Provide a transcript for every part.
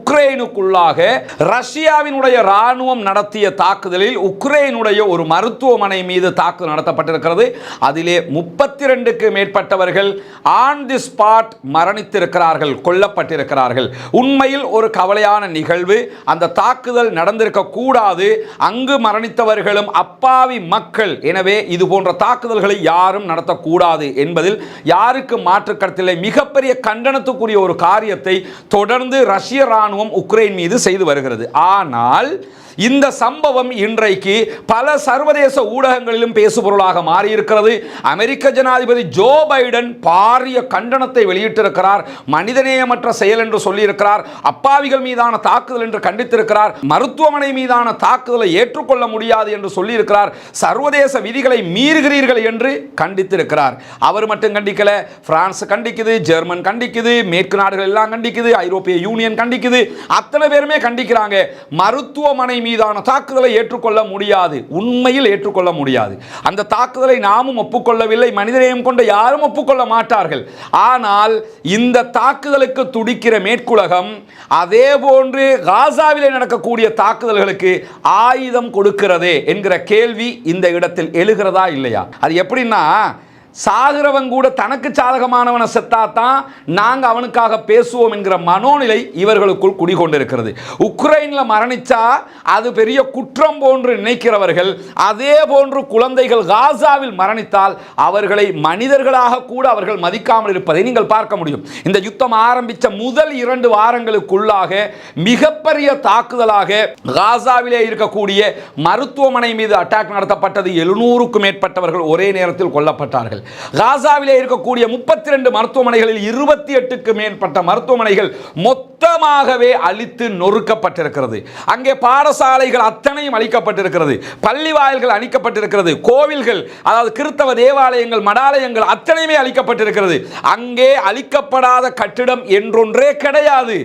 உக்ரைனுக்குள்ளாக ரஷ்யாவினுடைய ராணுவம் நடத்திய தாக்குதலில் உக்ரைனுடைய ஒரு மருத்துவமனை மீது தாக்குதல் நடத்தப்பட்டிருக்கிறது. அதிலே முப்பத்தி ரெண்டுக்கு மேற்பட்டவர்கள் ஆன் தி ஸ்பாட் மரணித்திருக்கிறார்கள் கொல்லப்பட்டிருக்கிறார்கள். உண்மையில் ஒரு கவலையான நிகழ்வு. அந்த தாக்குதல் நடந்திருக்க கூடாது. அங்கு மரணித்தவர்களும் அப்பாவி மக்கள். எனவே இது போன்ற தாக்குதல்களை யாரும் நடத்தக்கூடாது என்பதில் யாருக்கு மாற்று கருத்தில்லை. மிகப்பெரிய கண்டனத்துக்குரிய ஒரு காரியத்தை தொடர்ந்து ரஷ்ய இராணுவம் உக்ரைன் மீது செய்து வருகிறது. ஆனால் இந்த சம்பவம் இன்றைக்கு பல சர்வதேச ஊடகங்களிலும் பேசுபொருளாக மாறியிருக்கிறது. அமெரிக்க ஜனாதிபதி ஜோ பைடன் பாரிய கண்டனத்தை வெளியிட்டிருக்கிறார். மனிதநேயமற்ற செயல் என்று சொல்லியிருக்கிறார். அப்பாவிகள் மீதான தாக்குதல் என்று கண்டித்திருக்கிறார். மருத்துவமனை மீதான தாக்குதலை ஏற்றுக்கொள்ள முடியாது என்று சொல்லியிருக்கிறார். சர்வதேச விதிகளை மீறுகிறீர்கள் என்று கண்டித்திருக்கிறார். அவர் மட்டும் கண்டிக்கல. பிரான்ஸ் கண்டிக்குது ஜெர்மன் கண்டிக்குது மேற்கு நாடுகள் எல்லாம் கண்டிக்குது ஐரோப்பிய யூனியன் கண்டிக்குது. அத்தனை பேருமே கண்டிக்கிறாங்க. மருத்துவமனை மீதான தாக்குதலை ஏற்றுக்கொள்ள முடியாது. உண்மையில் ஏற்றுக்கொள்ள முடியாது. அந்த தாக்குதலை நாமும் ஒப்புக்கொள்ளவில்லை மனிதநேயம் கொண்ட யாரும் ஒப்புக்கொள்ள மாட்டார்கள். ஆனால் இந்த தாக்குதலுக்கு துடிக்கிற மேற்குலகம் அதே போன்று காசாவிலே நடக்கக்கூடிய தாக்குதல்களுக்கு ஆயுதம் கொடுக்கிறதே என்கிற கேள்வி இந்த இடத்தில் எழுகிறதா இல்லையா? அது எப்படின்னா சாகிறவன் கூட தனக்கு சாதகமானவனை செத்தாத்தான் நாங்கள் அவனுக்காக பேசுவோம் என்கிற மனோநிலை இவர்களுக்குள் குடிகொண்டிருக்கிறது. உக்ரைனில் மரணிச்சா அது பெரிய குற்றம் போன்று நினைக்கிறவர்கள் அதே போன்று குழந்தைகள் காசாவில் மரணித்தால் அவர்களை மனிதர்களாக கூட அவர்கள் மதிக்காமல் இருப்பதை நீங்கள் பார்க்க முடியும். இந்த யுத்தம் ஆரம்பித்த முதல் இரண்டு வாரங்களுக்குள்ளாக மிகப்பெரிய தாக்குதலாக காசாவிலே இருக்கக்கூடிய மருத்துவமனை மீது அட்டாக் நடத்தப்பட்டது. எழுநூறுக்கும் மேற்பட்டவர்கள் ஒரே நேரத்தில் கொல்லப்பட்டார்கள். காசாவிலே இருக்கக்கூடிய முப்பத்தி ரெண்டு மருத்துவமனைகளில் இருபத்தி எட்டுக்கு மேற்பட்ட மருத்துவமனைகள் மொத்தமாகவே அழித்து நொறுக்கப்பட்டிருக்கிறது. அங்கே பாடசாலைகள் அத்தனையும் அழிக்கப்பட்டிருக்கிறது. பள்ளி வாயில்கள் அழிக்கப்பட்டிருக்கிறது கோவில்கள் அதாவது கிறிஸ்தவ தேவாலயங்கள் மடாலயங்கள் அத்தனையுமே அழிக்கப்பட்டிருக்கிறது. அங்கே அழிக்கப்படாத கட்டிடம் என்றொன்றே கிடையாது.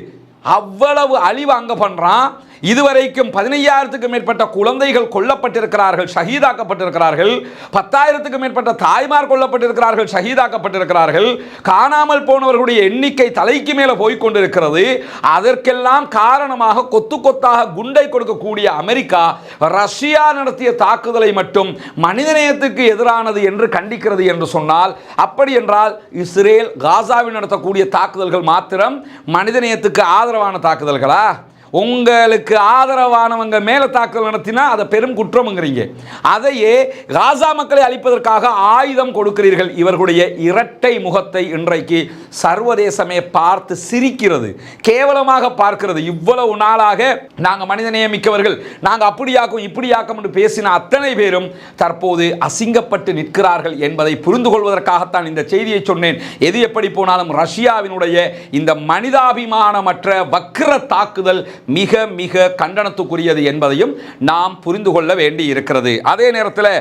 அவ்வளவு அழிவு அங்கே பண்ணுறான் இதுவரைக்கும் பதினையாயிரத்துக்கு மேற்பட்ட குழந்தைகள் கொல்லப்பட்டிருக்கிறார்கள் ஷஹீதாக்கப்பட்டிருக்கிறார்கள். பத்தாயிரத்துக்கு மேற்பட்ட தாய்மார் கொல்லப்பட்டிருக்கிறார்கள் ஷஹீதாக்கப்பட்டிருக்கிறார்கள். காணாமல் போனவர்களுடைய எண்ணிக்கை தலைக்கு மேலே போய் கொண்டிருக்கிறது அதற்கெல்லாம் காரணமாக கொத்து கொத்தாக குண்டை கொடுக்கக்கூடிய அமெரிக்கா ரஷ்யா நடத்திய தாக்குதலை மட்டும் மனிதநேயத்துக்கு எதிரானது என்று கண்டிக்கிறது என்று சொன்னால் அப்படி என்றால் இஸ்ரேல் காசாவில் நடத்தக்கூடிய தாக்குதல்கள் மாத்திரம் மனிதநேயத்துக்கு ஆதரவான தாக்குதல்களா? உங்களுக்கு ஆதரவானவங்க மேலே தாக்குதல் நடத்தினா அதை பெரும் குற்றம்ங்கிறீங்க. அதையே காசா மக்களை அழிப்பதற்காக ஆயுதம் கொடுக்கிறீர்கள். இவர்களுடைய இரட்டை முகத்தை இன்றைக்கு சர்வதேசமே பார்த்து சிரிக்கிறது. கேவலமாக பார்க்கிறது. இவ்வளவு நாளாக நாங்கள் மனிதநேயமிக்கவர்கள் நாங்கள் அப்படியாக்கும் இப்படியாக்கும் என்று பேசின அத்தனை பேரும் தற்போது அசிங்கப்பட்டு நிற்கிறார்கள் என்பதை புரிந்து கொள்வதற்காகத்தான் இந்த செய்தியை சொன்னேன். எது எப்படி போனாலும் ரஷ்யாவினுடைய இந்த மனிதாபிமானமற்ற வக்கிர தாக்குதல் மிக மிக கண்டனத்துக்குரியது என்பதையும் நாம் புரிந்து கொள்ள வேண்டி இருக்கிறது அதே நேரத்தில்